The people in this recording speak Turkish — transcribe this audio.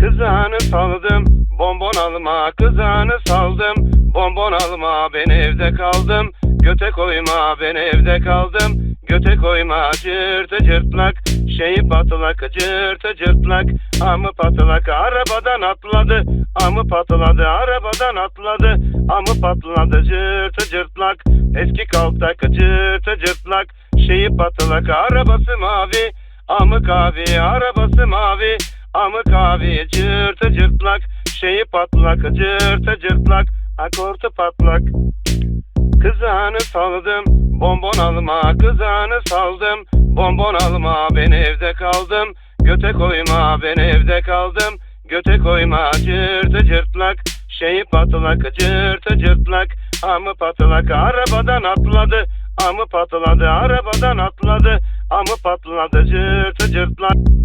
Kızağını saldım bonbon alma Kızağını saldım. Bonbon alma Ben evde kaldım. Göte koyma Ben evde kaldım. Göte koyma Cırtı cırtlak. Şeyi patlak Cırtı cırtlak. Amı patlak Arabadan atladı. Amı patladı Arabadan atladı. Amı patladı Cırtı cırtlak. Eski kaltak Cırtı cırtlak. Şeyi patlak Arabası mavi amı kavi Arabası mavi. Amı kavi cırtı cırtlak. Şeyi patlak cırtı cırtlak. Akortu patlak. Kızağını saldım Bonbon alma. Kızağını saldım Bonbon alma. Ben evde kaldım. Göte koyma Ben evde kaldım. Göte koyma Cırtı cırtlak. Şeyi patlak Cırtı cırtlak. Amı patlak Arabadan atladı. Amı patladı Arabadan atladı Amı patladı Cırtı cırtlak